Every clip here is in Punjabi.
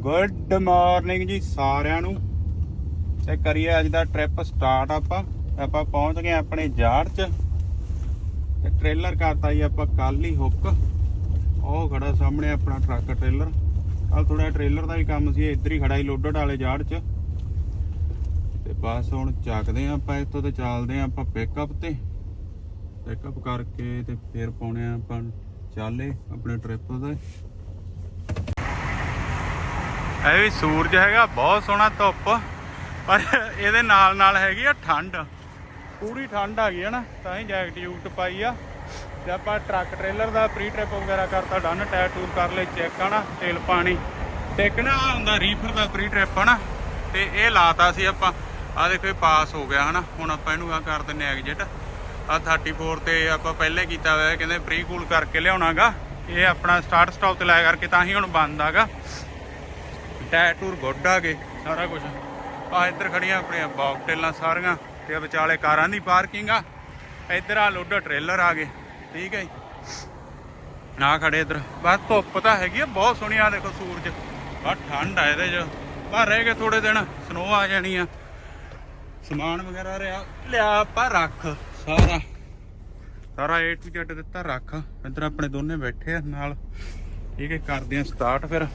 ਗੁੱਡ ਮਾਰਨਿੰਗ ਜੀ ਸਾਰਿਆਂ ਨੂੰ। ਤੇ ਕਰੀਏ ਅੱਜ ਦਾ ਟ੍ਰਿਪ ਸਟਾਰਟ ਆਪਾਂ। ਆਪਾਂ ਪਹੁੰਚ ਗਏ ਆਪਣੇ ਜਾੜ 'ਚ। ਤੇ ਟ੍ਰੇਲਰ ਕਰਤਾ ਜੀ ਆਪਾਂ ਕੱਲ ਹੀ ਹੁੱਕ ਉਹ ਖੜਾ ਸਾਹਮਣੇ ਆਪਣਾ ਟਰੱਕ ਟ੍ਰੇਲਰ ਕੱਲ ਥੋੜਾ ਟ੍ਰੇਲਰ ਦਾ ਵੀ ਕੰਮ ਸੀ ਇੱਧਰ ਹੀ ਖੜਾ ਹੀ ਲੋਡਡ ਵਾਲੇ ਜਾੜ 'ਚ। ਤੇ ਬਸ ਹੁਣ ਚੱਕਦੇ ਆਂ ਆਪਾਂ ਇੱਥੋਂ ਤੇ ਚੱਲਦੇ ਆਂ ਆਪਾਂ ਪਿਕਅਪ ਤੇ। ਪਿਕਅਪ ਕਰਕੇ ਤੇ ਫਿਰ ਪਾਉਣੇ ਆ ਆਪਾਂ ਚਾਲੇ ਆਪਣੇ ਟ੍ਰਿਪ ਤੇ। ਇਹ ਵੀ ਸੂਰਜ ਹੈਗਾ, ਬਹੁਤ ਸੋਹਣਾ ਧੁੱਪ, ਪਰ ਇਹਦੇ ਨਾਲ ਨਾਲ ਹੈਗੀ ਆ ਠੰਡ। ਪੂਰੀ ਠੰਡ ਆ ਗਈ ਹੈ ਨਾ, ਤਾਂ ਹੀ ਜੈਕਟ ਜੂਕਟ ਪਾਈ ਆ। ਤੇ ਆਪਾਂ ਟਰੱਕ ਟ੍ਰੇਲਰ ਦਾ ਪ੍ਰੀ ਟ੍ਰਿਪ ਵਗੈਰਾ ਕਰਤਾ, ਡਨ ਟਾਇਰ ਟੂਰ ਕਰ ਲਏ ਚੈੱਕ ਆ ਨਾ, ਤੇਲ, ਪਾਣੀ। ਤੇ ਇੱਕ ਨਾ ਆਹ ਹੁੰਦਾ ਰੀਫਰ ਦਾ ਪ੍ਰੀ ਟ੍ਰਿਪ ਹਨਾ ਤੇ ਇਹ ਲਾਤਾ ਸੀ ਆਪਾਂ। ਆ ਦੇਖੋ, ਇਹ ਪਾਸ ਹੋ ਗਿਆ ਹਨਾ। ਹੁਣ ਆਪਾਂ ਇਹਨੂੰ ਆ ਕਰ ਦਿੰਨੇ ਐਗਜਿਟ ਆ 34 ਤੇ ਆਪਾਂ ਪਹਿਲੇ ਕੀਤਾ ਹੋਇਆ, ਕਹਿੰਦੇ ਪ੍ਰੀ ਕੂਲ ਕਰਕੇ ਲਿਆਉਣਾਗਾ। ਇਹ ਆਪਣਾ ਸਟਾਰਟ ਸਟਾਪ ਤੇ ਲਾਇਆ ਕਰਕੇ ਤਾਂ ਹੀ ਹੁਣ ਬੰਦ ਆਗਾ ਟਾਇਰ ਟੂਰ ਗੁੱਡ ਆ ਗਏ। ਸਾਰਾ ਕੁਝ ਆ ਇੱਧਰ ਖੜੀਆਂ ਆਪਣੀਆਂ ਬਾਕਟੇਲਾਂ ਸਾਰੀਆਂ ਤੇ ਵਿਚਾਲੇ ਕਾਰਾਂ ਦੀ ਪਾਰਕਿੰਗ ਆ। ਇੱਧਰ ਆ ਲੋਡਾ ਟ੍ਰੇਲਰ ਆ ਗਏ। ਠੀਕ ਹੈ ਜੀ। ਨਾ ਖੜੇ ਇੱਧਰ। ਬਸ ਧੁੱਪ ਤਾਂ ਹੈਗੀ ਆ ਬਹੁਤ ਸੋਹਣੀ ਆ ਦੇਖੋ ਸੂਰਜ। ਆ ਠੰਡ ਆ ਇਹਦੇ 'ਚ। ਪਰ ਰਹਿ ਗਏ ਥੋੜੇ ਦਿਨ ਸਨੋ ਆ ਜਾਣੀ ਆ। ਸਮਾਨ ਵਗੈਰਾ ਰਿਆ ਲਿਆ ਆਪਾਂ ਰੱਖ ਸਾਰਾ। ਸਾਰਾ A to Z ਦਿੱਤਾ ਰੱਖ। ਇੱਧਰ ਆਪਣੇ ਦੋਨੇ ਬੈਠੇ ਆ ਨਾਲ। ਠੀਕ ਹੈ ਕਰਦੇ ਆ ਸਟਾਰਟ ਫਿਰ।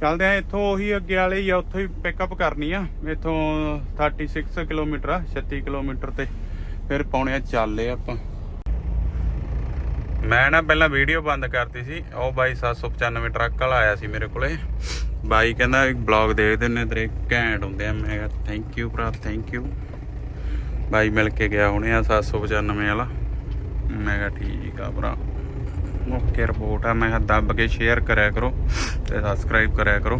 ਚੱਲਦੇ ਆ ਇੱਥੋਂ ਉਹੀ ਅੱਗੇ ਵਾਲੇ ਹੀ ਆ, ਉੱਥੋਂ ਹੀ ਪਿਕਅਪ ਕਰਨੀ ਆ। ਇੱਥੋਂ 36 ਕਿਲੋਮੀਟਰ ਆ 36 ਕਿਲੋਮੀਟਰ ਤੇ ਫਿਰ ਪਾਉਣੇ ਆ ਚੱਲੇ ਆਪਾਂ। ਮੈਂ ਨਾ ਪਹਿਲਾਂ ਵੀਡੀਓ ਬੰਦ ਕਰਤੀ ਸੀ, ਉਹ ਬਾਈ 795 ਟਰੱਕ ਵਾਲਾ ਆਇਆ ਸੀ ਮੇਰੇ ਕੋਲੇ। ਬਾਈ ਕਹਿੰਦਾ ਇੱਕ ਬਲੌਗ ਦੇਖ ਦਿੰਨੇ ਤੇਰੇ ਘੈਂਟ ਹੁੰਦੇ ਆ। ਮੈਂ ਕਿਹਾ ਥੈਂਕ ਯੂ ਭਰਾ ਥੈਂਕ ਯੂ ਬਾਈ ਮਿਲ ਕੇ ਗਿਆ ਹੁਣੇ ਆ 795 ਵਾਲਾ। ਮੈਂ ਕਿਹਾ, ਠੀਕ ਆ ਭਰਾ। ਓਕੇ ਰਿਪੋਰਟ ਆ, ਮੈਂ ਕਿਹਾ ਦੱਬ ਕੇ ਸ਼ੇਅਰ ਕਰਿਆ ਕਰੋ ਤੇ ਸਬਸਕ੍ਰਾਈਬ ਕਰਿਆ ਕਰੋ।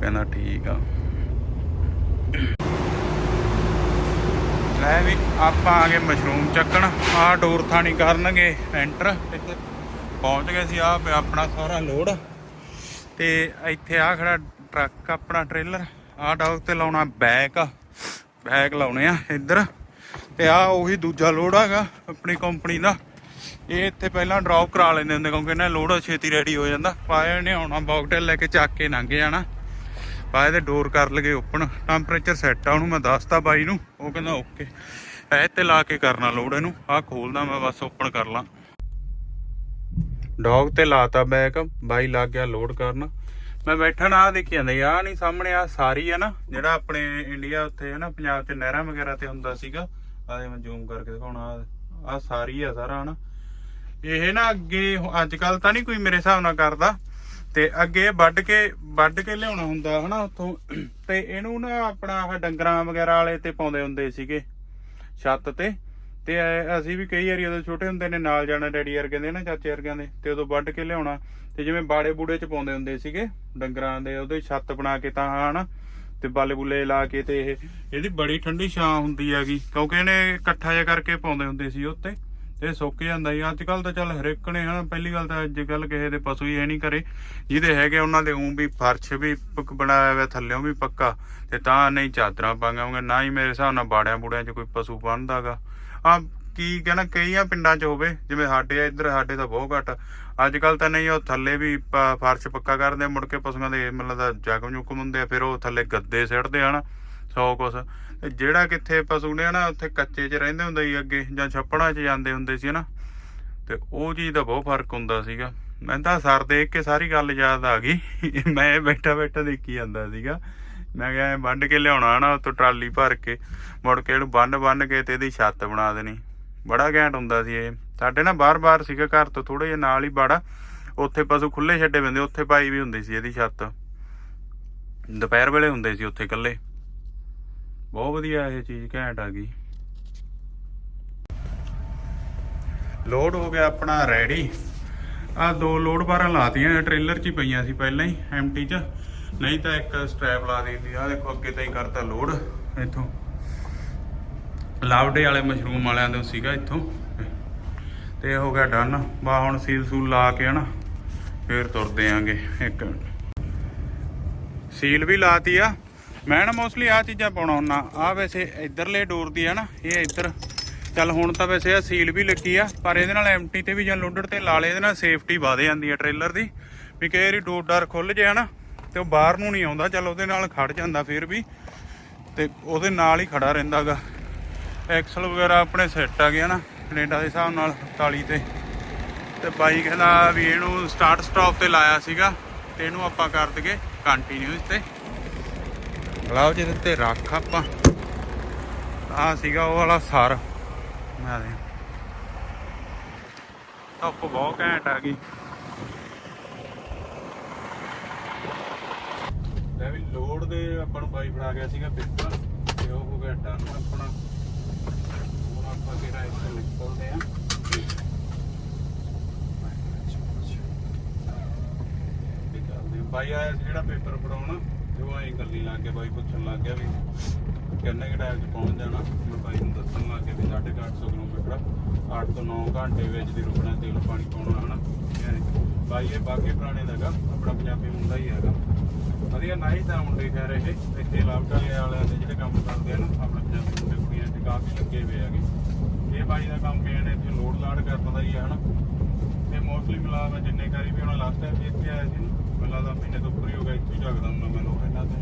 ਕਹਿੰਦਾ ਠੀਕ ਆ। ਲੈ ਵੀ ਆਪਾਂ ਆ ਗਏ ਮਸ਼ਰੂਮ ਚੱਕਣ। ਆ ਡੋਰ ਥਾਣੀ ਕਰਨਗੇ ਐਂਟਰ ਇੱਥੇ ਪਹੁੰਚ ਗਏ ਸੀ ਆ ਆਪਣਾ ਸਾਰਾ ਲੋਡ ਤੇ ਇੱਥੇ ਆ ਖੜਾ ਟਰੱਕ, ਆਪਣਾ ਟ੍ਰੇਲਰ ਆ ਡੌਗ ਤੇ ਲਾਉਣਾ ਬੈਕ ਬੈਕ ਲਾਉਣੇ ਆ ਇੱਧਰ। ਤੇ ਆ ਉਹੀ ਦੂਜਾ ਲੋਡ ਹੈਗਾ, ਆਪਣੀ ਕੰਪਨੀ ਦਾ। ਇਹ ਇੱਥੇ ਪਹਿਲਾਂ ਡ੍ਰੌਪ ਕਰਾ ਲੈਂਦੇ ਹੁੰਦੇ ਕਿਉਂਕਿ ਇਹਨਾਂ ਲੋਡ ਛੇਤੀ ਰੈਡੀ ਹੋ ਜਾਂਦਾ। ਪਾਇਆ ਨੇ ਆਉਣਾ ਬੌਕਟੇਲ ਲੈ ਕੇ ਚੱਕ ਕੇ ਲੰਘ ਜਾਣਾ। ਪਾਏ ਤੇ ਡੋਰ ਕਰ ਲਗੇ ਓਪਨ ਟੈਂਪਰੇਚਰ ਸੈੱਟ ਆ ਉਹਨੂੰ ਮੈਂ ਦੱਸਤਾ ਬਾਈ ਨੂੰ। ਉਹ ਕਹਿੰਦਾ ਓਕੇ ਐ ਤੇ ਲਾ ਕੇ ਕਰਨਾ ਲੋਡ ਇਹਨੂੰ। ਆ ਖੋਲਦਾ ਮੈਂ ਬਸ ਓਪਨ ਕਰ ਲਾਂ। ਡੌਗ ਤੇ ਲਾਤਾ ਬੈਕ ਬਾਈ ਲੱਗ ਗਿਆ ਲੋਡ ਕਰਨ। ਮੈਂ ਬੈਠਾ ਨਾ ਦੇਖੀ ਜਾਂਦਾ ਆ ਨਹੀਂ ਸਾਹਮਣੇ ਆ ਸਾਰੀ ਆ ਨਾ, ਜਿਹੜਾ ਆਪਣੇ ਇੰਡੀਆ ਉੱਥੇ ਹੈ ਨਾ, ਪੰਜਾਬ ਚ ਨਹਿਰਾਂ ਵਗੈਰਾ ਤੇ ਹੁੰਦਾ ਸੀਗਾ। ਆਦੇ ਮੈਂ ਜ਼ੂਮ ਕਰਕੇ ਦਿਖਾਉਣਾ ਆ ਸਾਰੀ ਆ ਸਾਰਾ, ਹਨਾ। ਇਹ ਨਾ ਅੱਗੇ ਅੱਜ ਕੱਲ ਤਾਂ ਨਹੀਂ ਕੋਈ ਮੇਰੇ ਹਿਸਾਬ ਨਾਲ ਕਰਦਾ। ਤੇ ਅੱਗੇ ਵੱਢ ਕੇ ਵੱਢ ਕੇ ਲਿਆਉਣਾ ਹੁੰਦਾ ਹਨਾ ਉੱਥੋਂ। ਤੇ ਇਹਨੂੰ ਨਾ ਆਪਣਾ ਆਹ ਡੰਗਰਾਂ ਵਗੈਰਾ ਵਾਲੇ ਤੇ ਪਾਉਂਦੇ ਹੁੰਦੇ ਸੀਗੇ, ਛੱਤ ਤੇ। ਤੇ ਅਸੀਂ ਵੀ ਕਈ ਵਾਰੀ ਉਦੋਂ ਛੋਟੇ ਹੁੰਦੇ ਨੇ, ਨਾਲ ਜਾਣਾ ਡੈਡੀ ਵਰਗੇ ਦੇ ਨਾ, ਚਾਚੇ ਵਰਗਿਆਂ ਦੇ, ਤੇ ਉਦੋਂ ਵੱਢ ਕੇ ਲਿਆਉਣਾ। ਤੇ ਜਿਵੇਂ ਬਾੜੇ ਬੂੜੇ ਚ ਪਾਉਂਦੇ ਹੁੰਦੇ ਸੀਗੇ, ਡੰਗਰਾਂ ਦੇ, ਉਹਦੇ ਛੱਤ ਬਣਾ ਕੇ ਤਾਂ ਹਨਾ, ਤੇ ਬਾਲੇ ਬੁੱਲੇ ਲਾ ਕੇ ਤੇ ਇਹ, ਇਹਦੀ ਬੜੀ ਠੰਡੀ ਛਾਂ ਹੁੰਦੀ ਹੈਗੀ। ਕਿਉਂਕਿ ਇਹਨੇ ਇਕੱਠਾ ਜਿਹਾ ਕਰਕੇ ਪਾਉਂਦੇ ਹੁੰਦੇ ਸੀ ਉੱਤੇ ਇਹ ਸੁੱਕ ਜਾਂਦਾ ਸੀ ਅੱਜ ਕੱਲ ਤਾਂ ਚੱਲ ਹਰੇਕ ਨੇ ਹਨਾ ਪਹਿਲੀ ਗੱਲ ਤਾਂ ਅੱਜ ਕੱਲ ਕਿਸੇ ਦੇ ਪਸ਼ੂ ਹੀ ਹੈ ਨਹੀਂ ਕਰੇ ਜਿਹਦੇ ਹੈਗੇ ਉਹਨਾਂ ਦੇ ਉਂ ਵੀ ਫਰਸ਼ ਵੀ ਪੱਕ ਬਣਾਇਆ ਹੋਇਆ ਥੱਲਿਓਂ ਵੀ ਪੱਕਾ। ਤੇ ਤਾਂ ਨਹੀਂ ਚਾਦਰਾਂ ਪਾਵਾਂਗੇ ਨਾ ਹੀ ਮੇਰੇ ਹਿਸਾਬ ਨਾਲ ਬਾੜਿਆਂ ਬੂੜਿਆਂ 'ਚ ਕੋਈ ਪਸ਼ੂ ਬੰਨਦਾਗਾ ਆ ਕੀ ਕਹਿਣਾ ਕਈਆਂ ਪਿੰਡਾਂ 'ਚ ਹੋਵੇ ਜਿਵੇਂ ਸਾਡੇ ਆ ਇੱਧਰ ਸਾਡੇ ਤਾਂ ਬਹੁਤ ਘੱਟ। ਅੱਜ ਕੱਲ ਤਾਂ ਨਹੀਂ ਉਹ ਥੱਲੇ ਵੀ ਪ- ਫਰਸ਼ ਪੱਕਾ ਕਰਦੇ ਆ, ਮੁੜ ਕੇ ਪਸ਼ੂਆਂ ਦੇ ਮਤਲਬ ਦਾ ਜਖਮ ਜੁਖਮ ਹੁੰਦੇ ਆ ਫਿਰ ਉਹ ਥੱਲੇ ਗੱਦੇ ਸਿੱਟਦੇ ਹਨ ਸੌ ਕੁਛ। ਜਿਹੜਾ ਕਿੱਥੇ ਪਸ਼ੂ ਨੇ ਨਾ ਉੱਥੇ ਕੱਚੇ 'ਚ ਰਹਿੰਦੇ ਹੁੰਦੇ ਸੀ ਅੱਗੇ, ਜਾਂ ਛੱਪੜਾਂ 'ਚ ਜਾਂਦੇ ਹੁੰਦੇ ਸੀ ਨਾ ਤੇ ਉਹ ਚੀਜ਼ ਦਾ ਬਹੁਤ ਫ਼ਰਕ ਹੁੰਦਾ ਸੀਗਾ। ਮੈਂ ਤਾਂ ਸਰ ਦੇਖ ਕੇ ਸਾਰੀ ਗੱਲ ਯਾਦ ਆ ਗਈ। ਮੈਂ ਬੈਠਾ ਬੈਠਾ ਦੇਖੀ ਜਾਂਦਾ ਸੀਗਾ। ਮੈਂ ਕਿਹਾ ਐਂ ਵੱਢ ਕੇ ਲਿਆਉਣਾ ਨਾ ਉੱਤੋਂ ਟਰਾਲੀ ਭਰ ਕੇ। ਮੁੜ ਕੇ ਇਹਨੂੰ ਬੰਨ ਬੰਨ ਕੇ ਤੇ ਇਹਦੀ ਛੱਤ ਬਣਾ ਦੇਣੀ। ਬੜਾ ਘੈਂਟ ਹੁੰਦਾ ਸੀ ਇਹ। ਸਾਡੇ ਨਾ ਬਾਰ-ਬਾਰ ਸੀਗਾ ਘਰ ਤੋਂ ਥੋੜੇ ਜਿਹਾ ਨਾਲ ਹੀ ਬਾੜਾ। ਉੱਥੇ ਪਸ਼ੂ ਖੁੱਲੇ ਛੱਡੇ ਬੰਦੇ ਉੱਥੇ ਪਾਈ ਵੀ ਹੁੰਦੀ ਸੀ ਇਹਦੀ ਛੱਤ। ਦੁਪਹਿਰ ਵੇਲੇ ਹੁੰਦੇ ਸੀ ਉੱਥੇ ਇਕੱਲੇ। ਬਹੁਤ ਵਧੀਆ ਇਹ ਚੀਜ਼, ਘੈਂਟ ਆ ਗਈ। ਲੋਡ ਹੋ ਗਿਆ ਆਪਣਾ ਰੈਡੀ ਆ ਦੋ ਲੋਡ ਬਾਰਾਂ ਲਾਤੀਆਂ ਟ੍ਰੇਲਰ 'ਚ ਹੀ ਪਈਆਂ ਸੀ ਪਹਿਲਾਂ ਹੀ ਐਮਟੀ 'ਚ। ਨਹੀਂ ਤਾਂ ਇੱਕ ਸਟ੍ਰੈਪ ਲਾ ਦਿੰਦੀ ਆ ਦੇਖੋ ਅੱਗੇ ਤਾਂ ਹੀ ਕਰਤਾ ਲੋਡ, ਇੱਥੋਂ। ਲਾਵਡੇ ਵਾਲੇ ਮਸ਼ਰੂਮ ਵਾਲਿਆਂ ਦੇ ਸੀਗਾ ਇੱਥੋਂ। ਤੇ ਹੋ ਗਿਆ ਡਨ ਬਾ ਹੁਣ ਸੀਲ ਸੂਲ ਲਾ ਕੇ ਹਨਾ, ਫੇਰ ਤੁਰਦੇ ਆਂਗੇ, ਇੱਕ ਸੀਲ ਵੀ ਲਾਤੀ ਆ। ਮੈਂ ਨਾ ਮੋਸਟਲੀ ਆ ਚੀਜ਼ਾਂ ਪਾਉਣਾ ਹੁੰਦਾ ਆ ਵੈਸੇ ਇਧਰਲੇ ਡੋਰ ਦੀ ਆ ਨਾ, ਇਹ ਇੱਧਰ। ਚੱਲ ਹੁਣ ਤਾਂ ਵੈਸੇ ਆ ਸੀਲ ਵੀ ਲੱਗੀ ਆ, ਪਰ ਇਹਦੇ ਨਾਲ ਐਮਟੀ ਤੇ ਵੀ ਜਾਂ ਲੋਡਰ ਤੇ ਲਾ ਲੇ ਇਹਦੇ ਨਾਲ ਸੇਫਟੀ ਵਧ ਜਾਂਦੀ ਆ ਟ੍ਰੇਲਰ ਦੀ। ਵੀ ਕਈ ਵਾਰੀ ਡੋਰ ਡਰ ਖੁੱਲ ਜੇ ਹਨਾ, ਤੇ ਉਹ ਬਾਹਰ ਨੂੰ ਨਹੀਂ ਆਉਂਦਾ। ਚੱਲ ਉਹਦੇ ਨਾਲ ਖੜ ਜਾਂਦਾ ਫਿਰ ਵੀ, ਤੇ ਉਹਦੇ ਨਾਲ ਹੀ ਖੜਾ ਰਹਿੰਦਾਗਾ ਐਕਸਲ ਵਗੈਰਾ ਆਪਣੇ ਸੈੱਟ ਆ ਗਿਆ ਨਾ ਕੈਨੇਡਾ ਦੇ ਹਿਸਾਬ ਨਾਲ 47 ਤੇ। ਤੇ ਬਾਈ ਕਹਿੰਦਾ ਵੀ ਇਹਨੂੰ ਸਟਾਰਟ ਸਟਾਪ ਤੇ ਲਾਇਆ ਸੀਗਾ, ਤੇ ਇਹਨੂੰ ਆਪਾਂ ਕਰ ਦਈਏ ਕੰਟੀਨਿਊਸ ਤੇ। ਗਲਾਵ ਜਿਹਦੇ ਤੇ ਰੱਖ ਆਪਾਂ। ਆ ਸੀਗਾ ਉਹ ਵਾਲਾ ਸਰ। ਮੈਂ ਦੇ ਧੁੱਪ ਬਹੁਤ ਘੈਂਟ ਆ ਗਈ। ਲੈ ਵੀ ਲੋਡ ਦੇ ਆਪਾਂ ਨੂੰ ਬਾਈ ਫੜਾ ਗਿਆ ਸੀਗਾ ਪੇਪਰ ਤੇ ਉਹ ਹੋ ਗਿਆ ਡਨ ਆਪਣਾ। ਹੁਣ ਆਪਾਂ ਕਿਹੜਾ ਇੱਥੇ ਨਿਕਲਦੇ ਆ ਬਾਈ ਆਇਆ ਜਿਹੜਾ ਪੇਪਰ ਫੜਾਉਣਾ ਤੇ ਉਹ ਐਂ ਗੱਲੀ ਲੱਗ ਗਿਆ ਬਾਈ ਪੁੱਛਣ ਲੱਗ ਗਿਆ ਵੀ ਕਿੰਨੇ ਕਿ ਟਾਈਮ 'ਚ ਪਹੁੰਚ ਜਾਣਾ? ਮੈਂ ਬਾਈ ਨੂੰ ਦੱਸਣ ਲੱਗ ਗਿਆ ਵੀ 850 ਕਿਲੋਮੀਟਰ 8 ਤੋਂ 9 ਘੰਟੇ ਵਿੱਚ ਦੀ ਰੁਕਣਾ ਤੇਲ ਪਾਣੀ ਪਾਉਣਾ, ਹਨਾ? ਯਾਨੀ ਬਾਈ ਇਹ ਬਾਕੀ ਪੁਰਾਣੇ ਦਾ ਗਾ ਆਪਣਾ ਪੰਜਾਬੀ ਮੁੰਡਾ ਹੀ ਹੈਗਾ। ਵਧੀਆ ਨਾਈ ਤਾਂ ਮੁੰਡੇ ਕਹਿ ਰਹੇ ਇੱਥੇ ਲਾਭਟਾਲੇ ਵਾਲਿਆਂ ਦੇ ਜਿਹੜੇ ਕੰਮ ਕਰਦੇ ਆ ਨਾ, ਆਪਣੇ ਪੰਜਾਬੀ ਮੁੰਡੇ ਕੁੜੀਆਂ ਤੇ ਕਾਫੀ ਲੱਗੇ ਹੋਏ ਹੈਗੇ। ਇਹ ਬਾਈ ਦਾ ਕੰਮ ਮੇਨ ਇੱਥੇ ਲੋਡ ਲਾਡ ਕਰਨ ਦਾ ਹੀ ਆ, ਹਨਾ? ਤੇ ਮੋਸਟਲੀ ਮਿਲਾ ਮੈਂ ਜਿੰਨੇ ਕਰੀ ਵੀ ਹੁਣ ਲਾਸਟ ਟਾਈਮ ਵੀ ਇੱਥੇ ਆਇਆ ਸੀ ਨਾ। ਮੈਨੂੰ ਲੱਗਦਾ ਮਹੀਨੇ ਤੋਂ ਉੱਪਰ ਹੀ ਹੋ ਗਿਆ, ਇੱਥੇ ਹੀ ਜਗਦਾ ਹੁੰਦਾ ਮੈਂ ਲੋੜ ਇਹਨਾਂ ਤੇ।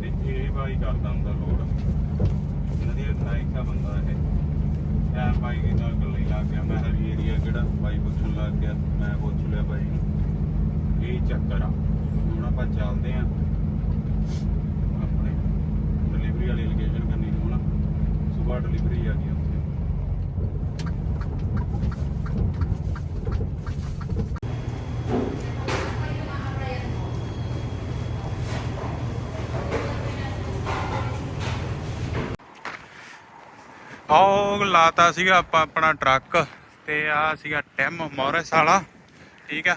ਤੇ ਇਹ ਬਾਈ ਕਰਦਾ ਹੁੰਦਾ ਲੋਡ ਵਧੀਆ ਨਾਈਸ ਆ ਬੰਦਾ ਇਹ। ਐ ਬਾਈ ਦੀ ਨਾਲ ਗੱਲਾਂ ਹੀ ਲੱਗ ਗਿਆ ਮੈਂ ਹਰੀ ਏਰੀਆ ਕਿਹੜਾ ਬਾਈ ਪੁੱਛਣ ਲੱਗ ਗਿਆ, ਮੈਂ ਪੁੱਛ ਲਿਆ ਬਾਈ ਨੂੰ। ਇਹ ਚੱਕਰ ਆ। ਹੁਣ ਆਪਾਂ ਚੱਲਦੇ ਆ ਆਪਣੇ ਡਿਲੀਵਰੀ ਵਾਲੀ ਲੋਕੇਸ਼ਨ ਕਰਨੀ, ਹੋਣਾ ਨਾ ਸਵੇਰ ਡਿਲੀਵਰੀ ਆ ਗਈ ਆਹ ਲਾਤਾ ਸੀਗਾ ਆਪਾਂ ਆਪਣਾ ਟਰੱਕ ਤੇ ਆ ਸੀਗਾ ਟੈਮ ਮੋਰਸ ਵਾਲਾ, ਠੀਕ ਆ।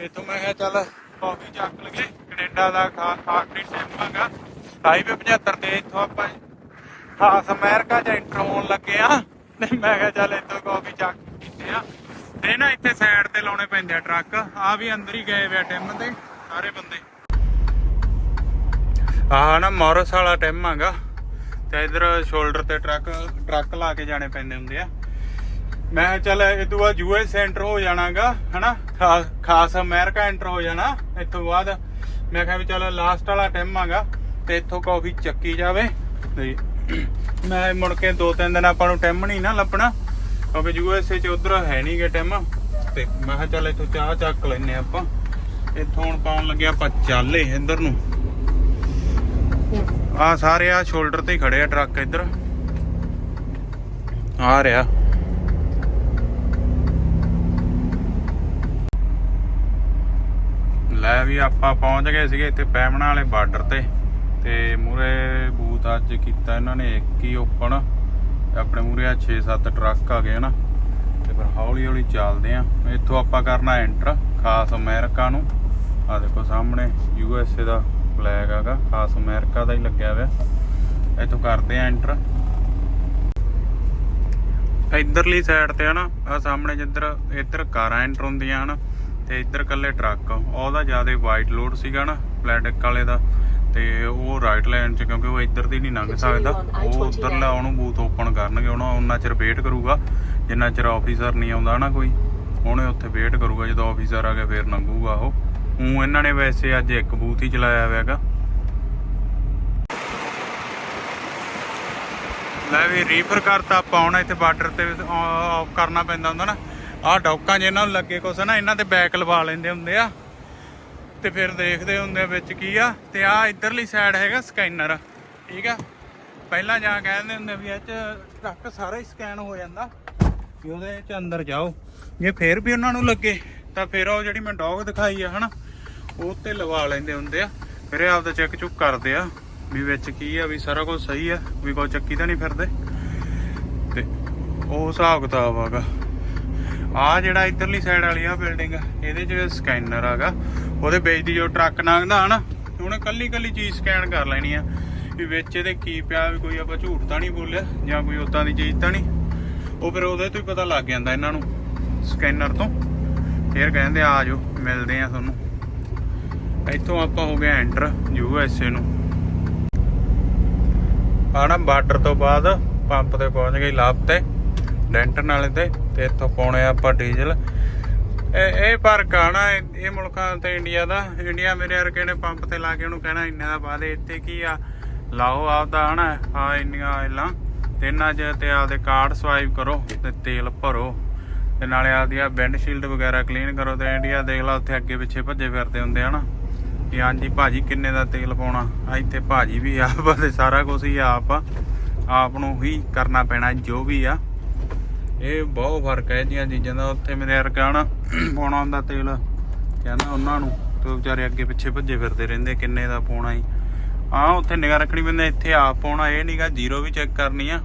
ਇਥੋਂ ਮੈਂ ਕਿਹਾ ਚੱਲ ਕਾਫੀ ਚੱਕ ਲਗੇ ਕੈਨੇਡਾ ਦਾ ਆਖਰੀ ਟੈਮ ਹੈਗਾ। ਹਾਈਵੇ 75 ਤੇ ਇਥੋਂ ਆਪਾਂ ਖਾਸ ਅਮਰੀਕਾ ਚ ਐਂਟਰ ਲੱਗੇ ਆ। ਤੇ ਮੈਂ ਕਿਹਾ ਚੱਲ ਇਥੋਂ ਕਾਫੀ ਚੱਕ ਕੀਤੇ ਆ। ਤੇ ਨਾ ਇੱਥੇ ਸਾਈਡ ਤੇ ਲਾਉਣੇ ਪੈਂਦੇ ਆ ਟਰੱਕ। ਆ ਵੀ ਅੰਦਰ ਹੀ ਗਏ ਵੇ ਟੈਮ ਤੇ, ਸਾਰੇ ਬੰਦੇ। ਆਹ ਨਾ ਮੋਰਸ ਵਾਲਾ ਟੈਮ ਹੈਗਾ। ਤੇ ਇਧਰ ਸ਼ੋਲਡਰ ਤੇ ਟਰੱਕ ਟਰੱਕ ਲਾ ਕੇ ਜਾਣੇ ਪੈਂਦੇ ਹੁੰਦੇ ਆ। ਮੈਂ ਕਿਹਾ ਚੱਲ ਇਹ ਤੋਂ ਬਾਅਦ ਯੂਐਸ ਸੈਂਟਰ ਹੋ ਜਾਣਾਗਾ, ਹਨਾ? ਖਾਸ ਖਾਸ ਅਮਰੀਕਾ ਐਂਟਰ ਹੋ ਜਾਣਾ ਇੱਥੋਂ ਬਾਅਦ। ਮੈਂ ਕਿਹਾ ਵੀ ਚੱਲ ਲਾਸਟ ਵਾਲਾ ਟਾਈਮ ਆਗਾ, ਤੇ ਇੱਥੋਂ ਕਾਫੀ ਚੱਕੀ ਜਾਵੇ। ਤੇ ਮੈਂ ਮੁੜ ਕੇ ਦੋ ਤਿੰਨ ਦਿਨ ਆਪਾਂ ਨੂੰ ਟਾਈਮ ਨਹੀਂ ਨਾ ਲੱਭਣਾ, ਕਿਉਂਕਿ ਯੂਐਸਏ ਚ ਉਧਰ ਹੈ ਨਹੀਂਗੇ ਟਾਈਮ ਤੇ ਮੈਂ ਕਿਹਾ ਚੱਲ ਇੱਥੋਂ ਚਾਹ ਚੱਕ ਲੈਨੇ ਆਪਾਂ। ਇੱਥੋਂ ਹੁਣ ਪਾਉਣ ਲੱਗੇ ਆਪਾਂ ਚੱਲੇ ਇੱਧਰ ਨੂੰ। ਆ ਸਾਰੇ ਆ ਸ਼ੋਲਡਰ ਤੇ ਹੀ ਖੜੇ ਆ ਟਰੱਕ ਇੱਧਰ। ਆ ਰਿਹਾ। ਲੈ ਵੀ ਆਪਾਂ ਪਹੁੰਚ ਗਏ ਸੀਗੇ ਇੱਥੇ ਪੈਮਣਾ ਵਾਲੇ ਬਾਰਡਰ ਤੇ। ਤੇ ਮੂਰੇ ਬੂਥ ਅੱਜ ਕੀਤਾ ਇਹਨਾਂ ਨੇ ਇੱਕ ਹੀ ਓਪਨ। ਆਪਣੇ ਮੂਰੇ ਆ 6-7 ਟਰੱਕ ਆ ਗਏ ਨਾ ਤੇ ਫਿਰ ਹੌਲੀ ਹੌਲੀ ਚੱਲਦੇ ਆ। ਇੱਥੋਂ ਆਪਾਂ ਕਰਨਾ ਐਂਟਰ ਖਾਸ ਅਮਰੀਕਾ ਨੂੰ। ਆ ਦੇਖੋ ਸਾਹਮਣੇ, ਯੂ ਐਸ ਏ ਦਾ ਫਲੈਗ ਹੈਗਾ ਖਾਸ ਅਮਰੀਕਾ ਦਾ ਹੀ ਲੱਗਿਆ ਹੋਇਆ। ਇੱਥੋਂ ਕਰਦੇ ਆ ਐਂਟਰ ਇਧਰਲੀ ਸਾਈਡ ਤੇ ਹਨਾ ਆ ਸਾਹਮਣੇ ਜਿੱਧਰ ਇੱਧਰ ਕਾਰਾਂ ਐਂਟਰ ਹੁੰਦੀਆਂ ਹਨ, ਤੇ ਇੱਧਰ ਕੱਲੇ ਟਰੱਕ। ਉਹਦਾ ਜ਼ਿਆਦਾ ਵਾਈਟ ਲੋਡ ਸੀਗਾ ਨਾ ਪਲੈਡਿਕ ਵਾਲੇ ਦਾ। ਤੇ ਉਹ ਰਾਈਟ ਲਾਈਨ ਚ, ਕਿਉਂਕਿ ਉਹ ਇੱਧਰ ਦੀ ਨਹੀਂ ਲੰਘ ਸਕਦਾ, ਉਹ ਉਧਰਲਾ ਉਹਨੂੰ ਬੂਥ ਓਪਨ ਕਰਨਗੇ। ਉਹਨਾਂ ਉਹਨਾਂ ਚਿਰ ਵੇਟ ਕਰੂਗਾ, ਜਿੰਨਾ ਚਿਰ ਆਫੀਸਰ ਨਹੀਂ ਆਉਂਦਾ ਨਾ ਕੋਈ, ਉਹਨੇ ਉੱਥੇ ਵੇਟ ਕਰੂਗਾ, ਜਦੋਂ ਆਫੀਸਰ ਆ ਕੇ ਫੇਰ ਲੰਘੂਗਾ ਉਹ। ਹੂੰ, ਇਹਨਾਂ ਨੇ ਵੈਸੇ ਅੱਜ ਇੱਕ ਬੂਥ ਹੀ ਚਲਾਇਆ ਹੋਇਆ ਲੈ ਵੀ ਰੀਫਰ ਕਰਤਾ ਆਪਾਂ, ਹੁਣ ਇੱਥੇ ਬਾਰਡਰ ਤੇ ਆਫ ਕਰਨਾ ਪੈਂਦਾ ਹੁੰਦਾ ਨਾ। ਆਹ ਡੌਕਾਂ ਜੇ ਇਹਨਾਂ ਨੂੰ ਲੱਗੇ ਕੁਛ ਨਾ, ਇਹਨਾਂ ਤੇ ਬੈਕ ਲਵਾ ਲੈਂਦੇ ਹੁੰਦੇ ਆ। ਤੇ ਫਿਰ ਦੇਖਦੇ ਹੁੰਦੇ ਆ ਵਿੱਚ ਕੀ ਆ। ਤੇ ਆ ਇਧਰਲੀ ਸਾਈਡ ਹੈਗਾ ਸਕੈਨਰ ਠੀਕ ਆ? ਪਹਿਲਾਂ ਜਾਂ ਕਹਿੰਦੇ ਹੁੰਦੇ ਵੀ ਇਹ ਚ ਟਰੱਕ ਸਾਰਾ ਹੀ ਸਕੈਨ ਹੋ ਜਾਂਦਾ। ਵੀ ਉਹਦੇ ਚ ਅੰਦਰ ਜਾਓ। ਜੇ ਫੇਰ ਵੀ ਉਹਨਾਂ ਨੂੰ ਲੱਗੇ ਤਾਂ ਫਿਰ ਉਹ ਜਿਹੜੀ ਮੈਂ ਡੌਗ ਦਿਖਾਈ ਆ, ਹਨਾ, ਉਹ ਤੇ ਲਵਾ ਲੈਂਦੇ ਹੁੰਦੇ ਆ। ਫਿਰ ਇਹ ਆਪਦਾ ਚੈੱਕ ਚੁੱਕ ਕਰਦੇ ਆ ਵੀ ਵਿੱਚ ਕੀ ਆ, ਵੀ ਸਾਰਾ ਕੁਝ ਸਹੀ ਆ, ਵੀ ਕੋਈ ਚੱਕੀ ਤਾਂ ਨਹੀਂ ਫਿਰਦੇ। ਤੇ ਉਹ ਹਿਸਾਬ ਕਿਤਾਬ ਆਗਾ ਆ ਜਿਹੜਾ ਇਧਰਲੀ ਸਾਈਡ ਵਾਲੀ ਆ ਬਿਲਡਿੰਗ ਇਹਦੇ ਚ ਸਕੈਨਰ ਆਗਾ ਉਹਦੇ ਵਿੱਚ ਦੀ ਜੋ ਟਰੱਕ ਲੰਘਦਾ, ਹਨਾ, ਉਹਨੇ ਕੱਲੀ ਕੱਲੀ ਚੀਜ਼ ਸਕੈਨ ਕਰ ਲੈਣੀ ਆ। ਵੀ ਵਿੱਚ ਇਹਦੇ ਕੀ ਪਿਆ, ਵੀ ਕੋਈ ਆਪਾਂ ਝੂਠ ਤਾਂ ਨਹੀਂ ਬੋਲਿਆ, ਜਾਂ ਕੋਈ ਉਦਾਂ ਦੀ ਚੀਜ਼ ਤਾਂ ਨਹੀਂ। ਉਹ ਫਿਰ ਉਹਦੇ ਤੋਂ ਹੀ ਪਤਾ ਲੱਗ ਜਾਂਦਾ ਇਹਨਾਂ ਨੂੰ ਸਕੈਨਰ ਤੋਂ। ਫਿਰ ਕਹਿੰਦੇ ਆ ਜਾਓ ਮਿਲਦੇ ਆ ਤੁਹਾਨੂੰ। ਇੱਥੋਂ ਆਪਾਂ ਹੋ ਗਏ ਐਂਟਰ ਯੂ ਐਸ ਏ ਨੂੰ। ਆ ਬਾਰਡਰ ਤੋਂ ਬਾਅਦ ਪੰਪ ਤੇ ਪਹੁੰਚ ਗਈ ਲੱਭ ਤੇ ਡੈਂਟਨ ਵਾਲੇ ਤੇ ਤੇ ਇੱਥੋਂ ਪਾਉਣੇ ਆ ਆਪਾਂ ਡੀਜ਼ਲ ਇਹ ਇਹ ਫ਼ਰਕ ਆ ਨਾ, ਇਹ ਮੁਲਕਾਂ ਤੇ ਇੰਡੀਆ ਦਾ। ਇੰਡੀਆ ਮੇਰੇ ਵਰਗੇ ਨੇ ਪੰਪ ਤੇ ਲਾ ਕੇ ਉਹਨੂੰ ਕਹਿਣਾ ਇੰਨੇ ਦਾ ਪਾ ਦੇ, ਇੱਥੇ ਕੀ ਆ? ਲਾਓ ਆਪਦਾ ਹਨਾ, ਆ ਇੰਨੀਆਂ ਆਇਲਾਂ। ਤੇ ਇਹਨਾਂ 'ਚ ਤੇ ਆਪਦੇ ਕਾਰਡ ਸਵਾਈਪ ਕਰੋ ਤੇ ਤੇਲ ਭਰੋ। ਤੇ ਨਾਲੇ ਆਪਦੀ ਆ ਸ਼ੀਲਡ ਵਗੈਰਾ ਕਲੀਨ ਕਰੋ ਤੇ ਇੰਡੀਆ ਦੇਖ ਲਾ ਉੱਥੇ ਅੱਗੇ ਪਿੱਛੇ ਭੱਜੇ ਫਿਰਦੇ ਹੁੰਦੇ ਹਨਾ ਕਿ ਹਾਂਜੀ ਭਾਜੀ ਕਿੰਨੇ ਦਾ ਤੇਲ ਪਾਉਣਾ? ਆ ਇੱਥੇ ਭਾਜੀ ਵੀ ਆਪ ਆ ਤੇ ਸਾਰਾ ਕੁਝ ਹੀ ਆਪ ਆ। ਆਪ ਨੂੰ ਹੀ ਕਰਨਾ ਪੈਣਾ, ਜੋ ਵੀ ਆ। ਇਹ ਬਹੁਤ ਫ਼ਰਕ ਹੈ ਜੀਆਂ ਚੀਜ਼ਾਂ ਦਾ। ਉੱਥੇ ਮੇਰੇ ਵਰਗਾ ਨਾ ਪਾਉਣਾ ਹੁੰਦਾ ਤੇਲ, ਕਹਿੰਦਾ ਉਹਨਾਂ ਨੂੰ, ਤੇ ਵਿਚਾਰੇ ਅੱਗੇ ਪਿੱਛੇ ਭੱਜੇ ਫਿਰਦੇ ਰਹਿੰਦੇ, ਕਿੰਨੇ ਦਾ ਪਾਉਣਾ ਹੀ ਆ ਉੱਥੇ ਨਿਗਾਹ ਰੱਖਣੀ ਪੈਂਦੀ, ਇੱਥੇ ਆਪ ਪਾਉਣਾ, ਇਹ ਨਹੀਂਗਾ ਜ਼ੀਰੋ ਵੀ ਚੈੱਕ ਕਰਨੀ ਆ।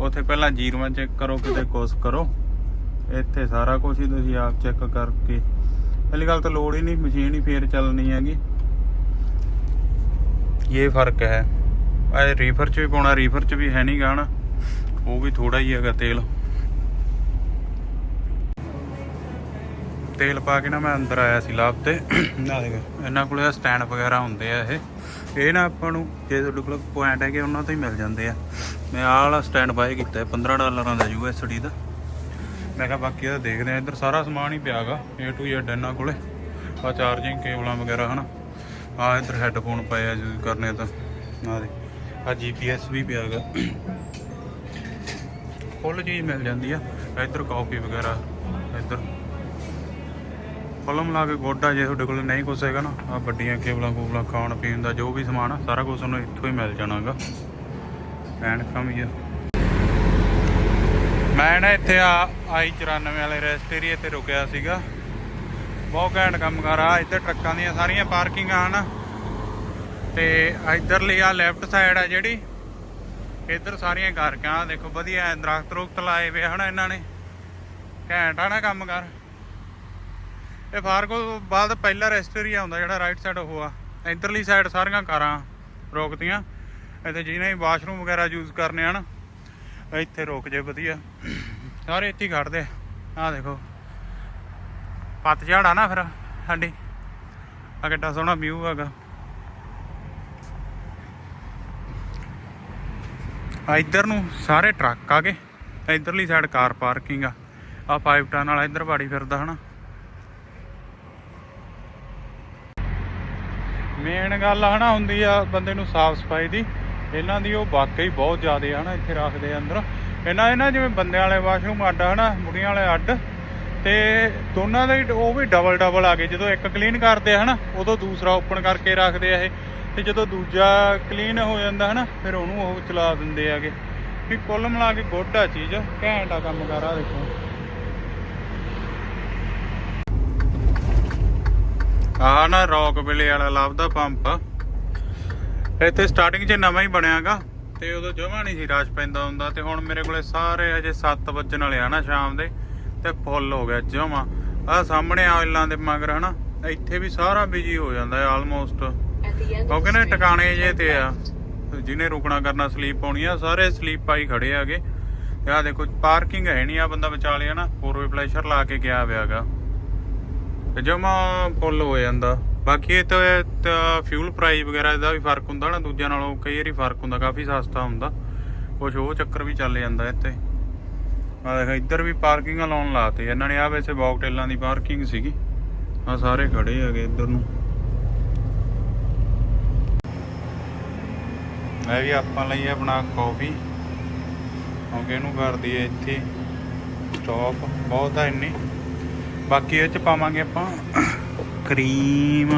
ਉੱਥੇ ਪਹਿਲਾਂ ਜ਼ੀਰੋਆਂ ਚੈੱਕ ਕਰੋ, ਕਿਤੇ ਕੁਛ ਕਰੋ। ਇੱਥੇ ਸਾਰਾ ਕੁਝ ਹੀ ਤੁਸੀਂ ਆਪ ਚੈੱਕ ਕਰਕੇ। ਪਹਿਲੀ ਗੱਲ ਤਾਂ ਲੋੜ ਹੀ ਨਹੀਂ, ਮਸ਼ੀਨ ਹੀ ਫੇਰ ਚੱਲਣੀ ਹੈਗੀ। ਇਹ ਫ਼ਰਕ ਹੈ। ਇਹ ਰੀਫਰ ਚ ਵੀ ਪਾਉਣਾ ਰੀਫਰ ਚ ਵੀ ਹੈ ਨਹੀਂ ਗਾ ਨਾ ਉਹ ਵੀ ਥੋੜਾ ਹੀ ਹੈਗਾ ਤੇਲ। ਤੇਲ ਪਾ ਕੇ ਨਾ ਮੈਂ ਅੰਦਰ ਆਇਆ ਸੀ ਲਾਭ ਤੇ। ਨਾ ਦੇਖ, ਇਹਨਾਂ ਕੋਲੇ ਸਟੈਂਡ ਵਗੈਰਾ ਹੁੰਦੇ ਆ ਇਹ। ਇਹ ਨਾ ਆਪਾਂ ਨੂੰ ਜੇ ਤੁਹਾਡੇ ਕੋਲ ਪੁਆਇੰਟ ਹੈਗੇ, ਉਹਨਾਂ ਤੋਂ ਹੀ ਮਿਲ ਜਾਂਦੇ ਆ। ਮੈਂ ਆਹ ਵਾਲਾ ਸਟੈਂਡ ਬਾਏ ਕੀਤਾ ਹੈ 15 ਡਾਲਰਾਂ ਦਾ ਯੂਐਸਡੀ ਦਾ। ਮੈਂ ਕਿਹਾ ਬਾਕੀ ਇਹਦਾ ਦੇਖਦੇ ਆ ਇੱਧਰ ਸਾਰਾ ਸਮਾਨ ਹੀ ਪਿਆਗਾ A to Z ਇਹਨਾਂ ਕੋਲੇ। ਆ ਚਾਰਜਿੰਗ ਕੇਬਲਾਂ ਵਗੈਰਾ, ਹਨਾ। ਆ ਇੱਧਰ ਹੈੱਡਫੋਨ ਪਏ ਆ, ਯੂਜ਼ ਕਰਨੇ ਤਾਂ। ਆ ਦੇ ਆ GPS ਵੀ ਪਿਆਗਾ ਫੁੱਲ ਚੀਜ਼ ਮਿਲ ਜਾਂਦੀ ਆ। ਇੱਧਰ ਕਾਫੀ ਵਗੈਰਾ, ਇੱਧਰ। ਕਲਮ ਲਾ ਕੇ ਗੋਡਾ ਜੇ ਤੁਹਾਡੇ ਕੋਲ ਨਹੀਂ ਕੁਛ ਹੈਗਾ ਨਾ ਆ ਵੱਡੀਆਂ ਕੇਬਲਾਂ ਕੂਬਲਾਂ ਖਾਣ ਪੀਣ ਦਾ ਜੋ ਵੀ ਸਮਾਨ ਆ, ਸਾਰਾ ਕੁਝ ਤੁਹਾਨੂੰ ਇੱਥੋਂ ਹੀ ਮਿਲ ਜਾਣਾਗਾ ਐਂਡ ਕਮ ਹੀ ਮੈਂ ਨਾ ਇੱਥੇ ਆ, ਆਈ 94 ਵਾਲੇ ਰੈਸਟ ਏਰੀਏ ਤੇ ਰੁਕਿਆ ਸੀਗਾ। ਬਹੁਤ ਘੈਂਟ ਕੰਮ ਕਰ ਆ ਇੱਧਰ ਟਰੱਕਾਂ ਦੀਆਂ ਸਾਰੀਆਂ ਪਾਰਕਿੰਗਾਂ ਹਨ। ਤੇ ਇਧਰਲੀ ਆ ਲੈਫਟ ਸਾਈਡ ਆ ਜਿਹੜੀ। ਇੱਧਰ ਸਾਰੀਆਂ ਘਰ ਦੇਖੋ ਵਧੀਆ ਦਰਖਤ ਰੁਖਤ ਲਾਏ ਵੇ ਹਨ ਇਹਨਾਂ ਨੇ। ਘੈਂਟ ਆ ਨਾ ਕੰਮ ਕਰ। ਇਹ ਫਾਰਕੋ ਤੋਂ ਬਾਅਦ ਪਹਿਲਾ ਰੈਸਟ ਆਉਂਦਾ ਜਿਹੜਾ ਰਾਈਟ ਸਾਈਡ ਉਹ ਆ। ਇਧਰਲੀ ਸਾਈਡ ਸਾਰੀਆਂ ਕਾਰਾਂ ਰੋਕਦੀਆਂ ਇੱਥੇ ਜਿਹਨੇ ਵਾਸ਼ਰੂਮ ਵਗੈਰਾ ਯੂਜ਼ ਕਰਨੇ ਹਨ। ਇੱਥੇ ਰੋਕ ਜੇ ਵਧੀਆ। ਸਾਰੇ ਇੱਥੇ ਹੀ ਖੜਦੇ ਆ। ਦੇਖੋ। ਪੱਤ ਝਾੜਾ ਨਾ ਫਿਰ ਸਾਡੀ। ਆ ਕਿੱਡਾ ਸੋਹਣਾ ਵਿਊ ਹੈਗਾ। ਆ ਇੱਧਰ ਨੂੰ ਸਾਰੇ ਟਰੱਕ ਆ ਗਏ। ਇਧਰਲੀ ਸਾਈਡ ਕਾਰ ਪਾਰਕਿੰਗ ਆ। ਆ ਪਾਈਪ ਟਨ ਵਾਲਾ ਇੱਧਰ ਬਾੜੀ ਫਿਰਦਾ ਹਨਾ। ਮੇਨ ਗੱਲ ਹਨਾ ਹੁੰਦੀ ਆ ਬੰਦੇ ਨੂੰ ਸਾਫ਼ ਸਫ਼ਾਈ ਦੀ। ਇਹਨਾਂ ਦੀ ਉਹ ਵਾਕਈ ਬਹੁਤ ਜ਼ਿਆਦਾ ਹਨਾ ਇੱਥੇ ਰੱਖਦੇ ਆ ਅੰਦਰ। ਇਹਨਾਂ ਇਹਨਾਂ ਜਿਵੇਂ ਬੰਦਿਆਂ ਵਾਲੇ ਵਾਸ਼ਰੂਮ ਅੱਡ ਹਨਾ ਬੁੜੀਆਂ ਵਾਲੇ ਅੱਡ, ਤੇ ਦੋਨਾਂ ਦੇ ਉਹ ਵੀ ਡਬਲ ਡਬਲ ਆ ਗਏ। ਜਦੋਂ ਇੱਕ ਕਲੀਨ ਕਰਦੇ ਆ ਹਨਾ, ਉਦੋਂ ਦੂਸਰਾ ਓਪਨ ਕਰਕੇ ਰੱਖਦੇ ਆ ਇਹ। ਤੇ ਜਦੋਂ ਦੂਜਾ ਕਲੀਨ ਹੋ ਜਾਂਦਾ ਹਨਾ, ਫਿਰ ਉਹਨੂੰ ਉਹ ਚਲਾ ਦਿੰਦੇ ਆਗੇ। ਵੀ ਕੁੱਲ ਮਿਲਾ ਕੇ ਗੁੱਡ ਆ ਚੀਜ਼, ਘੈਂਟ ਆ ਕੰਮ ਕਰ ਆ ਦੇਖੋ। ਆ ਨਾ ਰੌਕ ਵੇਲੇ ਵਾਲਾ ਲੱਭਦਾ ਪੰਪ। ਇੱਥੇ ਸਟਾਰਟਿੰਗ 'ਚ ਨਵਾਂ ਹੀ ਬਣਿਆਗਾ ਤੇ ਉਦੋਂ ਜਮਾ ਨਹੀਂ ਸੀ ਰਸ਼ ਪੈਂਦਾ ਹੁੰਦਾ ਤੇ ਹੁਣ ਮੇਰੇ ਕੋਲੇ ਸਾਰੇ ਅਜੇ 7 ਵਜਣ ਵਾਲੇ ਆ ਨਾ ਸ਼ਾਮ ਦੇ ਤੇ ਫੁੱਲ ਹੋ ਗਿਆ ਜਮਾ। ਆ ਸਾਹਮਣੇ ਆਇਲਾਂ ਦੇ ਮਗਰ ਹਨਾ ਇੱਥੇ ਵੀ ਸਾਰਾ ਬਿਜ਼ੀ ਹੋ ਜਾਂਦਾ ਹੈ ਆਲਮੋਸਟ ਕਿਉਂਕਿ ਨਾ ਟਿਕਾਣੇ ਜੇ ਤੇ ਆ ਜਿਹਨੇ ਰੁਕਣਾ ਕਰਨਾ ਸਲੀਪ ਪਾਉਣੀ ਆ ਸਾਰੇ ਸਲੀਪ ਪਾਈ ਖੜੇ ਆਗੇ। ਤੇ ਆ ਦੇਖੋ ਪਾਰਕਿੰਗ ਹੈ ਨਹੀਂ ਆ ਬੰਦਾ ਵਿਚਾਲੇ ਲਿਆ ਨਾ ਫੋਰ ਵੇ ਫਲੈਸ਼ਰ ਲਾ ਕੇ ਗਿਆ ਹੋਇਆਗਾ। ਤੇ ਜਮਾ ਫੁੱਲ ਹੋ ਜਾਂਦਾ। ਬਾਕੀ ਇਹ ਤਾਂ ਫਿਊਲ ਪ੍ਰਾਈਸ ਵਗੈਰਾ ਦਾ ਵੀ ਫ਼ਰਕ ਹੁੰਦਾ ਨਾ, ਦੂਜਿਆਂ ਨਾਲੋਂ ਕਈ ਵਾਰੀ ਫ਼ਰਕ ਹੁੰਦਾ, ਕਾਫੀ ਸਸਤਾ ਹੁੰਦਾ। ਕੁਝ ਉਹ ਚੱਕਰ ਵੀ ਚੱਲ ਜਾਂਦਾ ਇੱਥੇ। ਆ ਦੇਖ, ਇੱਧਰ ਵੀ ਪਾਰਕਿੰਗਾਂ ਲਾਉਣ ਲਾਤੇ। ਇਹਨਾਂ ਨੇ ਆ ਵੈਸੇ ਬੌਕਟੇਲਾਂ ਦੀ ਪਾਰਕਿੰਗ ਸੀਗੀ। ਆ ਸਾਰੇ ਖੜੇ ਹੈਗੇ ਇੱਧਰ ਨੂੰ। ਮੈਂ ਵੀ ਆਪਾਂ ਲਈ ਆਪਣਾ ਕਾਫੀ ਕਿਉਂਕਿ ਇਹਨੂੰ ਕਰਦੀ ਹੈ ਇੱਥੇ? ਸਟਾਪ ਬਹੁਤ ਆ ਇੰਨੀ। ਬਾਕੀ ਇਹ ਚ ਪਾਵਾਂਗੇ ਆਪਾਂ। ਕਰੀਮ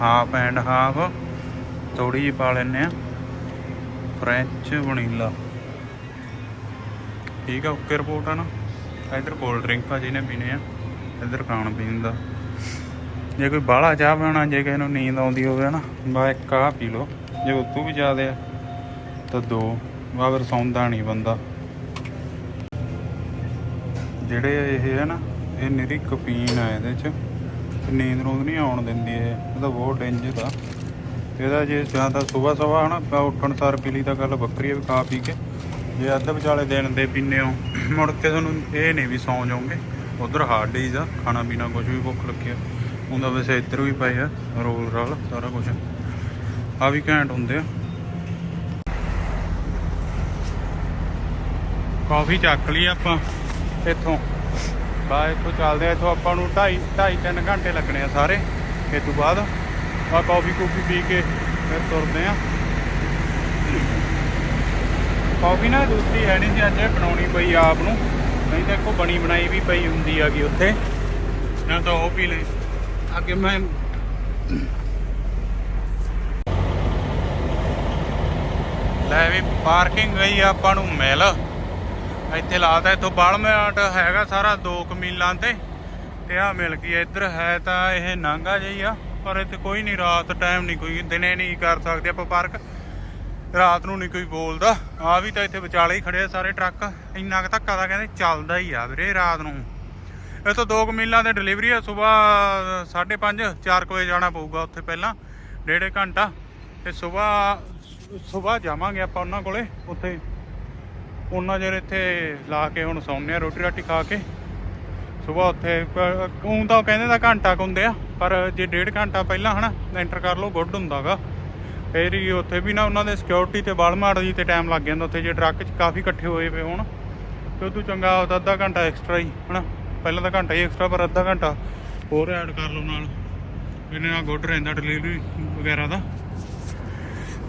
ਹਾਫ ਐਂਡ ਹਾਫ ਥੋੜੀ ਜਿਹੀ ਪਾ ਲੈਨੇ ਆ ਫ੍ਰੈਂਚ ਵਨੀਲਾ ਠੀਕ ਆ ਓਕੇ ਰਿਪੋਰਟ ਆ ਨਾ। ਇਧਰ ਕੋਲਡ ਡਰਿੰਕ ਆ ਜਿਹਨੇ ਪੀਣੇ ਆ। ਇਧਰ ਖਾਣ ਪੀਣ ਦਾ। ਜੇ ਕੋਈ ਬਾਹਲਾ ਚਾਹ ਪੀਣਾ ਜੇ ਕਿਸੇ ਨੂੰ ਨੀਂਦ ਆਉਂਦੀ ਹੋਵੇ ਨਾ ਬਾ ਇੱਕ ਆ ਪੀ ਲਓ। ਜੇ ਉਤੋਂ ਵੀ ਜ਼ਿਆਦਾ ਆ, ਤਾਂ ਦੋ। ਵਾ ਫਿਰ ਸੌਂਦਾ ਨਹੀਂ ਬੰਦਾ। ਜਿਹੜੇ ਇਹ ਹੈ ਨਾ, ਇਹ ਨਿਰੀ ਕਫੀਨ ਆ ਇਹਦੇ ਚ। ਨੀਂਦ ਨੂੰ ਨਹੀਂ ਆਉਣ ਦਿੰਦੀ ਇਹ ਇਹਦਾ ਬਹੁਤ ਡੇਂਜਰ ਆ। ਇਹਦਾ ਜੇ ਜਾਂ ਤਾਂ ਸਵੇਰ ਸਵੇਰ ਹਨਾ ਆਪਾਂ ਉੱਠਣ ਸਾਰ ਪੀ ਤਾਂ ਗੱਲ ਵੱਖਰੀ ਆ ਵੀ ਖਾ ਪੀ ਕੇ। ਜੇ ਅੱਧ ਵਿਚਾਲੇ ਦਿਨ ਦੇ ਪੀਨੇ ਹੋ, ਮੁੜ ਕੇ ਤੁਹਾਨੂੰ ਇਹ ਨਹੀਂ ਵੀ ਸੌਂ ਜਾਓਗੇ। ਉਧਰ ਹਾਰਡ ਡੇਜ਼ ਆ, ਖਾਣਾ ਪੀਣਾ ਕੁਝ ਵੀ ਭੁੱਖ ਲੱਗੀ ਆ। ਹੁੰਦਾ ਵੈਸੇ ਇੱਧਰ ਵੀ ਪਏ ਆ, ਰੋਲ ਰਾਲ, ਸਾਰਾ ਕੁਝ ਆ ਵੀ ਘੈਂਟ ਹੁੰਦੇ ਆ। ਕਾਫੀ ਚੱਕ ਲਈ ਆਪਾਂ, ਇੱਥੋਂ। ਬਾ, ਇੱਥੋਂ ਚੱਲਦੇ ਆ, ਇੱਥੋਂ ਆਪਾਂ ਨੂੰ 2.5 2.5 3 ਘੰਟੇ ਲੱਗਣੇ ਆ ਸਾਰੇ ਇਸ ਤੋਂ ਬਾਅਦ। ਆ ਕਾਫੀ ਕੂਫੀ ਪੀ ਕੇ ਫਿਰ ਤੁਰਦੇ ਆ। ਕਾਫੀ ਨਾ ਦੂਸਰੀ ਹੈ ਨਹੀਂ ਜੀ, ਅੱਜ ਬਣਾਉਣੀ ਪਈ ਆਪ ਨੂੰ। ਨਹੀਂ ਤਾਂ ਇੱਕੋ ਬਣੀ ਬਣਾਈ ਵੀ ਪਈ ਹੁੰਦੀ ਆ ਗਈ ਉੱਥੇ। ਨਾ ਤਾਂ ਉਹ ਪੀ ਲੈ। ਅੱਗੇ ਮੈਂ ਲੈ ਵੀ, ਪਾਰਕਿੰਗ ਗਈ ਆਪਾਂ ਨੂੰ ਮਿਲ। ਇੱਥੇ ਲਾਤਾ ਇੱਥੋਂ ਬਾਲਮੇਟ ਹੈਗਾ ਸਾਰਾ 2 ਕਮੀਲਾਂ ਤੇ। ਤੇ ਆ ਮਿਲ ਗਈ ਇੱਧਰ ਹੈ ਤਾਂ ਇਹ ਨਾਂਗਾ ਜਿਹੀ ਆ, ਪਰ ਇੱਥੇ ਕੋਈ ਨਹੀਂ, ਰਾਤ ਟਾਈਮ ਨਹੀਂ ਕੋਈ, ਦਿਨੇ ਨਹੀਂ ਕਰ ਸਕਦੇ ਆਪਾਂ ਪਾਰਕ ਰਾਤ ਨੂੰ ਨਹੀਂ ਕੋਈ ਬੋਲਦਾ। ਆ ਵੀ ਤਾਂ ਇੱਥੇ ਵਿਚਾਲੇ ਹੀ ਖੜੇ ਆ ਸਾਰੇ ਟਰੱਕ। ਇੰਨਾ ਕੁ ਧੱਕਾ ਦਾ ਕਹਿੰਦੇ ਚੱਲਦਾ ਹੀ ਆ ਵੀਰੇ ਰਾਤ ਨੂੰ। ਇੱਥੋਂ ਤੋਂ 2 ਮੀਲਾਂ ਤੇ ਡਿਲੀਵਰੀ ਆ, ਸਵੇਰ 5:30 4 ਵਜੇ ਜਾਣਾ ਪਊਗਾ ਉੱਥੇ ਪਹਿਲਾਂ, ਡੇਢ ਘੰਟਾ। ਤੇ ਸਵੇਰ ਸਵੇਰ ਜਾਵਾਂਗੇ ਆਪਾਂ ਉਹਨਾਂ ਕੋਲੇ, ਉੱਥੇ ਉਹਨਾਂ ਜਿਹੜੇ ਇੱਥੇ ਲਾ ਕੇ ਹੁਣ ਸੌਂਦੇ ਆ ਰੋਟੀ ਰਾਟੀ ਖਾ ਕੇ। ਸਵੇਰ ਉੱਥੇ ਉਹ ਤਾਂ ਕਹਿੰਦੇ ਦਾ ਘੰਟਾ ਕੁ ਹੁੰਦੇ ਆ, ਪਰ ਜੇ ਡੇਢ ਘੰਟਾ ਪਹਿਲਾਂ ਹਨਾ ਐਂਟਰ ਕਰ ਲਓ, ਗੁੱਡ ਹੁੰਦਾਗਾ ਫੇਰ ਹੀ ਉੱਥੇ ਵੀ ਨਾ ਉਹਨਾਂ ਦੇ ਸਿਕਿਉਰਿਟੀ ਤੇ ਬਾਲਮਾੜ ਜੀ ਤੇ ਟਾਈਮ ਲੱਗ ਜਾਂਦਾ ਉੱਥੇ, ਜੇ ਟਰੱਕ 'ਚ ਕਾਫੀ ਇਕੱਠੇ ਹੋਏ ਪਏ ਹੋਣ। ਤੇ ਉਦੋਂ ਚੰਗਾ ਉਹਦਾ ਅੱਧਾ ਘੰਟਾ ਐਕਸਟਰਾ ਹੀ, ਹਨਾ। ਪਹਿਲਾਂ ਤਾਂ ਘੰਟਾ ਹੀ ਐਕਸਟਰਾ ਪਰ ਅੱਧਾ ਘੰਟਾ ਹੋਰ ਐਡ ਕਰ ਲਓ ਨਾਲ। ਇਹਨੇ ਨਾਲ ਗੁੱਡ ਰਹਿੰਦਾ ਡਿਲੀਵਰੀ ਵਗੈਰਾ ਦਾ।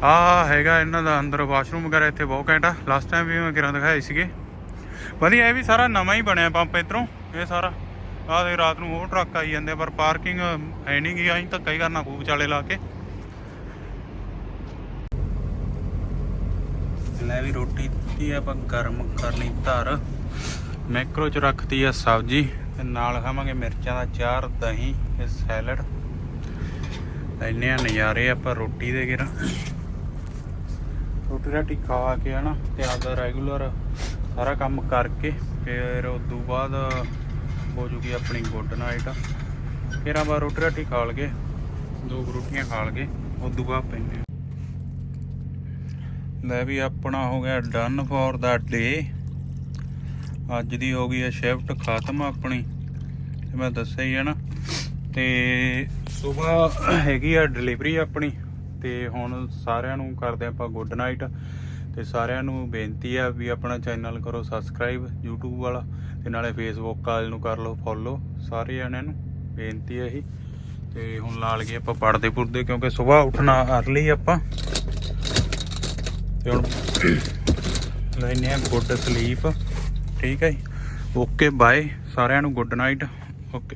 ਆ ਹੈਗਾ ਇਹਨਾਂ ਦਾ ਅੰਦਰ ਵਾਸ਼ਰੂਮ ਵਗੈਰਾ ਇੱਥੇ ਬਹੁਤ ਘੈਂਟ ਆ। ਲਾਸਟ ਟਾਈਮ ਵੀ ਮੈਂ ਕਿਰਾਂ ਦਿਖਾਏ ਸੀਗੇ। ਵਧੀਆ, ਇਹ ਵੀ ਸਾਰਾ ਨਵਾਂ ਹੀ ਬਣਿਆ ਪੰਪ ਇਧਰੋਂ। ਇਹ ਸਾਰਾ। ਆਹ ਦੇ ਰਾਤ ਨੂੰ ਹੋਰ ਟਰੱਕ ਆਈ ਜਾਂਦੇ ਪਰ ਪਾਰਕਿੰਗ ਹੈ ਨਹੀਂ ਗਈ ਅਸੀਂ ਧੱਕਾ ਹੀ ਕਰਨਾ ਖੂਬ ਚਾਲੇ ਲਾ ਕੇ। ਲੈ ਵੀ ਰੋਟੀ ਦੀ ਆਪਾਂ ਗਰਮ ਕਰਨੀ ਧਰ। ਮੈਕਰੋ ਚ ਰੱਖਤੀ ਆ ਸਬਜ਼ੀ, ਤੇ ਨਾਲ ਖਾਵਾਂਗੇ ਮਿਰਚਾਂ ਦਾ ਚਾਰ, ਦਹੀਂ ਤੇ ਸੈਲਡ। ਇੰਨੇ ਨਜ਼ਾਰੇ ਆਪਾਂ ਰੋਟੀ ਦੇ ਗਿਰਾਂ ਰੋਟੀ ਰਾਟੀ ਖਾ ਕੇ ਹਨਾ ਤੇ ਆਪਦਾ ਰੈਗੂਲਰ ਸਾਰਾ ਕੰਮ ਕਰਕੇ ਫਿਰ ਉਸ ਤੋਂ ਬਾਅਦ ਹੋ ਜੂਗੀ ਆਪਣੀ ਗੁੱਡ ਨਾਈਟ ਫਿਰ ਆਪਾਂ ਰੋਟੀ ਰਾਟੀ ਖਾ ਲਗੇ ਦੋ ਕੁ ਰੋਟੀਆਂ ਖਾ ਲਗੇ ਉਸ ਤੋਂ ਬਾਅਦ ਪੈਂਦੇ ਹਾਂ। ਲੈ ਵੀ ਆਪਣਾ ਹੋ ਗਿਆ ਡਨ ਫॉर ਦਾ ਡੇ ਅੱਜ ਦੀ ਹੋ ਗਈ ਹੈ ਸ਼ਿਫਟ ਖਤਮ ਆਪਣੀ। ਮੈਂ ਦੱਸਿਆ ਹੀ ਹੈ ਨਾ, ਤੇ ਸਵੇਰ ਹੈਗੀ ਆ ਡਿਲੀਵਰੀ ਆਪਣੀ। ਤੇ ਹੁਣ ਸਾਰਿਆਂ ਨੂੰ ਕਰਦੇ ਆਪਾਂ ਗੁੱਡ ਨਾਈਟ ਤੇ ਸਾਰਿਆਂ ਨੂੰ ਬੇਨਤੀ ਆ ਵੀ ਆਪਣਾ ਚੈਨਲ ਕਰੋ ਸਬਸਕ੍ਰਾਈਬ YouTube ਵਾਲਾ ਤੇ ਨਾਲੇ Facebook ਵਾਲੇ ਨੂੰ ਕਰ ਲਓ ਫੋਲੋ ਸਾਰੇ ਜਣਿਆਂ ਨੂੰ, ਬੇਨਤੀ ਹੈ ਇਹੀ। ਤੇ ਹੁਣ ਲਾ ਲਈਏ ਆਪਾਂ ਪੜਦੇ ਪੁਰਦੇ ਕਿਉਂਕਿ ਸਵੇਰ ਉੱਠਣਾ ਅਰਲੀ ਆਪਾਂ। ਤੇ ਹੁਣ ਲੈਨੇ ਆ ਗੁੱਡ ਸਲੀਪ ਠੀਕ ਹੈ ਜੀ। ਓਕੇ ਬਾਏ ਸਾਰਿਆਂ ਨੂੰ ਗੁੱਡ ਨਾਈਟ ਓਕੇ